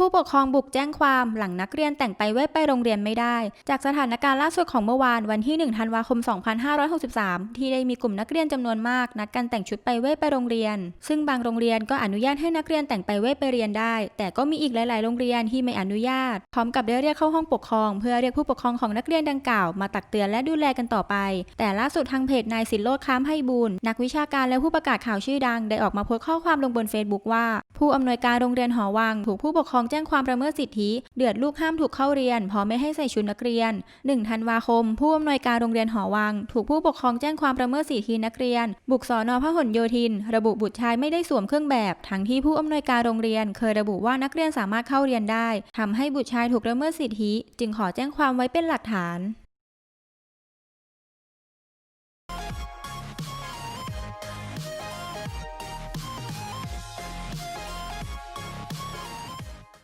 ผู้ปกครองบุกแจ้งความหลังนักเรียนแต่งไปเว้ยไปโรงเรียนไม่ได้ จากสถานการณ์ล่าสุดของเมื่อวานวันที่ 1 ธันวาคม 2563 ที่ได้มีกลุ่มนักเรียนจำนวนมากนัดกันแต่งชุดไปเว้ยไปโรงเรียน ซึ่งบางโรงเรียนก็อนุญาตให้นักเรียนแต่งไปเว้ยไปเรียนได้ แต่ก็มีอีกหลาย ๆ โรงเรียนที่ไม่อนุญาต พร้อมกับได้เรียกเข้าห้องปกครอง เพื่อเรียกผู้ปกครองของนักเรียนดังกล่าวมาตักเตือนและดูแลกันต่อไป แต่ล่าสุดทางเพจนายสินโลดค้ามให้บุญนักวิชาการและผู้ประกาศข่าวชื่อดัง ได้ออกมาโพสต์ข้อความลงบนเฟซบุ๊กว่า ผู้อำนวยการโรงเรียนหอวังถูกผู้ปกครองแจ้งความประเมิดสิทธิ เดือดลูกห้ามถูกเข้าเรียนเพราะไม่ให้ใส่ชุดนักเรียน 1 ธันวาคม ผู้อำนวยการโรงเรียนหอวัง ถูกผู้ปกครองแจ้งความประเมิดสิทธินักเรียน บุกสอนอพหลโยธิน ระบุบุตรชายไม่ได้สวมเครื่องแบบ ทั้งที่ผู้อำนวยการโรงเรียน เคยระบุว่านักเรียนสามารถเข้าเรียนได้ทำให้บุตรชายถูกละเมิดสิทธิ จึงขอแจ้งความไว้เป็นหลักฐาน